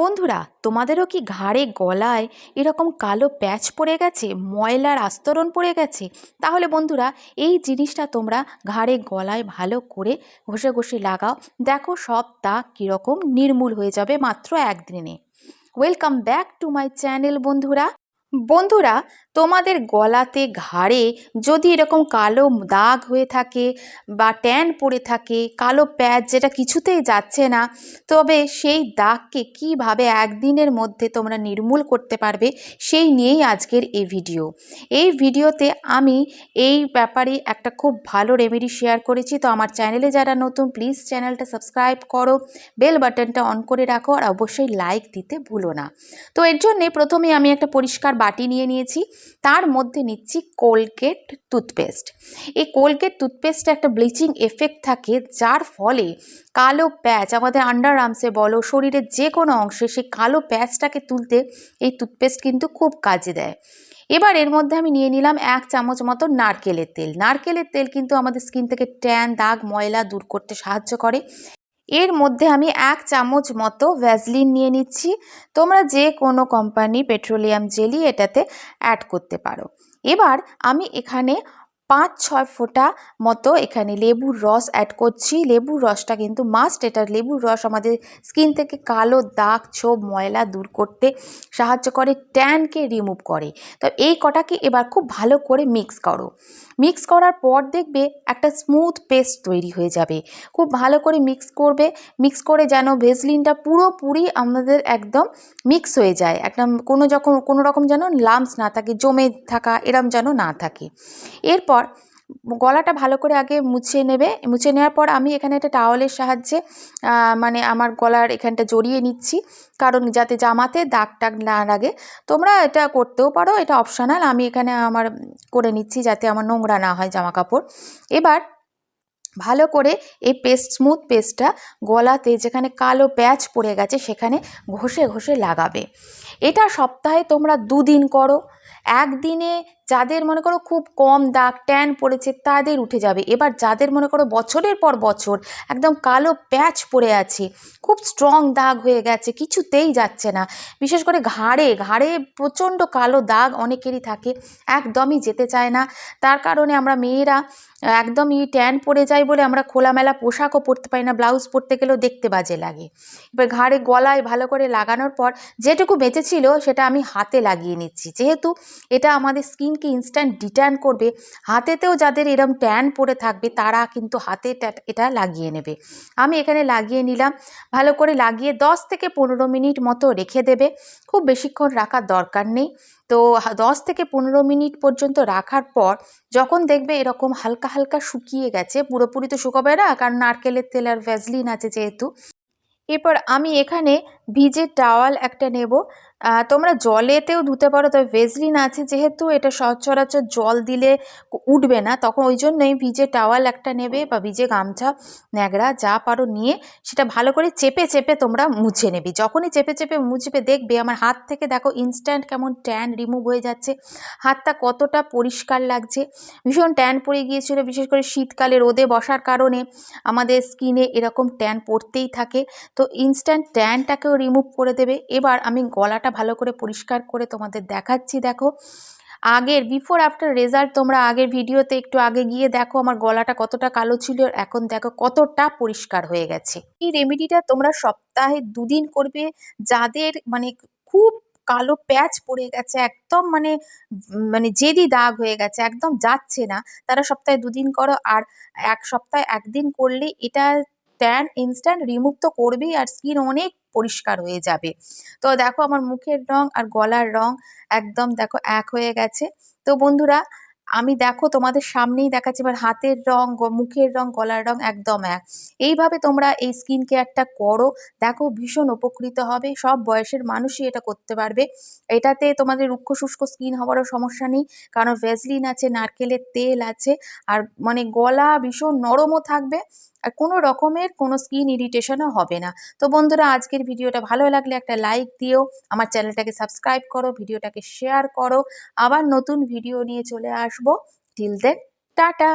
বন্ধুরা, তোমাদেরও কি ঘাড়ে, গলায় এরকম কালো প্যাচ পড়ে গেছে, ময়লার আস্তরণ পড়ে গেছে? তাহলে বন্ধুরা, এই জিনিসটা তোমরা ঘাড়ে, গলায় ভালো করে ঘষে ঘষে লাগাও। দেখো সব তা কীরকম নির্মূল হয়ে যাবে মাত্র একদিনে। Welcome back to my channel বন্ধুরা। বন্ধুরা, তোমাদের গলাতে ঘাড়ে যদি এরকম কালো দাগ হয়ে থাকে বা ট্যান পড়ে থাকে, কালো প্যাচ যেটা কিছুতেই যাচ্ছে না, তবে সেই দাগকে কীভাবে একদিনের মধ্যে তোমরা নির্মূল করতে পারবে, সেই নিয়েই আজকের এই ভিডিও। এই ভিডিওতে আমি এই ব্যাপারে একটা খুব ভালো রেমেডি শেয়ার করেছি। তো আমার চ্যানেলে যারা নতুন প্লিজ চ্যানেলটা সাবস্ক্রাইব করো বেল বাটনটা অন করে রাখো, আর অবশ্যই লাইক দিতে ভুলো না। তো এর জন্যে প্রথমে আমি একটা পরিষ্কার বাটি নিয়ে নিয়েছি। তার মধ্যে নিচ্ছি কোলগেট টুথপেস্ট। এই কোলগেট টুথপেস্টে একটা ব্লিচিং এফেক্ট থাকে, যার ফলে কালো প্যাচ, আমাদের আন্ডার আর্মসে বলো, শরীরের যে কোনো অংশে সেই কালো প্যাচটাকে তুলতে এই টুথপেস্ট কিন্তু খুব কাজে দেয়। এবার এর মধ্যে আমি নিয়ে নিলাম এক চামচ মতো নারকেলের তেল। নারকেলের তেল কিন্তু আমাদের স্কিন থেকে ট্যান, দাগ, ময়লা দূর করতে সাহায্য করে। এর মধ্যে আমি এক চামচ মতো ভ্যাসলিন নিয়ে নিচ্ছি। তোমরা যে কোনো কোম্পানি পেট্রোলিয়াম জেলি এটাতে অ্যাড করতে পারো। এবার আমি এখানে পাঁচ ছয় ফোঁটা মতো এখানে লেবুর রস অ্যাড করছি। লেবুর রসটা কিন্তু মাস্ট এটা লেবুর রস আমাদের স্কিন থেকে কালো দাগ, ছোপ, ময়লা দূর করতে সাহায্য করে ট্যানকে রিমুভ করে। তো এই কটাকে এবার খুব ভালো করে মিক্স করো। মিক্স করার পর দেখবে একটা স্মুথ পেস্ট তৈরি হয়ে যাবে। খুব ভালো করে মিক্স করবে। মিক্স করে যেন ভেসলিনটা পুরোপুরি আমাদের একদম মিক্স হয়ে যায়। একদম কোনো যখন কোনো রকম যেন লামস না থাকে, জমে থাকা, এরম যেন না থাকে। এরপর গলাটা ভালো করে আগে মুছে নেবে। মুছে নেওয়ার পর আমি এখানে একটা টাওয়ালের সাহায্যে মানে আমার গলার এখানটা জড়িয়ে নিচ্ছি। কারণ যাতে জামাতে দাগ টাগ না লাগে। তোমরা এটা করতেও পারো, এটা অপশানাল আমি এখানে আমার করে নিচ্ছি যাতে আমার নোংরা না হয় জামা কাপড় এবার ভালো করে এই পেস্ট স্মুথ পেস্টটা গলাতে যেখানে কালো প্যাচ পড়ে গেছে, সেখানে ঘষে ঘষে লাগাবে। এটা সপ্তাহে তোমরা দুদিন করো। একদিনে যাদের মনে করো খুব কম দাগ, ট্যান পড়েছে তাদের উঠে যাবে। এবার যাদের মনে করো বছরের পর বছর একদম কালো প্যাচ পড়ে আছে, খুব স্ট্রং দাগ হয়ে গেছে, কিছুতেই যাচ্ছে না। বিশেষ করে ঘাড়ে ঘাড়ে প্রচণ্ড কালো দাগ অনেকেরই থাকে, একদমই যেতে চায় না। তার কারণে আমরা মেয়েরা একদমই ট্যান পড়ে যায় বলে আমরা খোলামেলা পোশাকও পরতে পারি না ব্লাউজ পরতে গেলেও দেখতে বাজে লাগে। এবার ঘাড়ে গলায় ভালো করে লাগানোর পর যেটুকু বেঁচেছিল সেটা আমি হাতে লাগিয়ে নিচ্ছি। যেহেতু এটা আমাদের স্কিনকে ইনস্ট্যান্ট ডিট্যান করবে? হাতেতেও যাদের এরম ট্যান পড়ে থাকবে, তারা কিন্তু হাতে এটা লাগিয়ে নেবে। আমি এখানে লাগিয়ে নিলাম। ভালো করে লাগিয়ে দশ থেকে পনেরো মিনিট মতো রেখে দেবে। খুব বেশিক্ষণ রাখার দরকার নেই। তো দশ থেকে পনেরো মিনিট পর্যন্ত রাখার পর যখন দেখবে এরকম হালকা হালকা শুকিয়ে গেছে, পুরোপুরি তো শুকাবে না, কারণ নারকেলের তেল আর ভ্যাজলিন আছে যেহেতু। এরপর আমি এখানে ভিজে টাওয়াল একটা নেব। তোমরা জলেতেও ধুতে পারো, তবে ভেজলিন আছে। যেহেতু এটা সচরাচর জল দিলে উঠবে না, তখন ওই জন্যই ভিজে টাওয়াল একটা নেবে বা ভিজে গামছা, ন্যাকড়া, যা পারো নিয়ে সেটা ভালো করে চেপে চেপে তোমরা মুছে নেবে। যখনই চেপে চেপে মুছবে, দেখবে আমার হাত থেকে দেখো ইনস্ট্যান্ট কেমন ট্যান রিমুভ হয়ে যাচ্ছে। হাতটা কতটা পরিষ্কার লাগছে। ভীষণ ট্যান পড়ে গিয়েছিল, বিশেষ করে শীতকালে রোদে বসার কারণে। আমাদের স্কিনে এরকম ট্যান পড়তেই থাকে। তো ইনস্ট্যান্ট ট্যানটাকেও রিমুভ করে দেবে। এবার আমি গলাটা ভালো করে পরিষ্কার করে তোমাদের দেখাচ্ছি, দেখো। আগের বিফোর আফটার রেজাল্ট তোমরা আগের ভিডিওতে একটু আগে গিয়ে দেখো আমার গলাটা কতটা কালো ছিল এখন দেখো কতটা পরিষ্কার হয়ে গেছে। এই রেমেডিটা তোমরা সপ্তাহে দুদিন করবে। যাদের মানে খুব কালো প্যাচ পড়ে গেছে, একদম মানে মানে জেদি দাগ হয়ে গেছে, একদম যাচ্ছে না, তারা সপ্তাহে দুদিন করো আর এক সপ্তাহে একদিন করলে এটা ট্যান ইনস্ট্যান্ট রিমুভ তো করবেই আর স্কিন অনেক পরিষ্কার হয়ে যাবে। তো দেখো আমার মুখের রং আর গলার রং একদম দেখো এক হয়ে গেছে। তো বন্ধুরা আমি দেখো তোমাদের সামনেই দেখাচ্ছি, এবার হাতের রং মুখের রং, গলার রং একদম এক। এইভাবে তোমরা এই স্কিন কেয়ারটা করো। দেখো ভীষণ উপকৃত হবে, সব বয়সের মানুষই এটা করতে পারবে। এটাতে তোমাদের রুক্ষ শুষ্ক স্কিন হওয়ারও সমস্যা নেই, কারণ ভেজলিন আছে, নারকেলের তেল আছে, আর মানে গলা ভীষণ নরমও থাকবে, আর কোনো রকমের কোনো স্কিন ইরিটেশনও হবে না। তো বন্ধুরা, আজকের ভিডিওটা ভালো লাগলে একটা লাইক দিও, আমার চ্যানেলটাকে সাবস্ক্রাইব করো, ভিডিওটাকে শেয়ার করো, আবার নতুন ভিডিও নিয়ে চলে আসব। Then tata!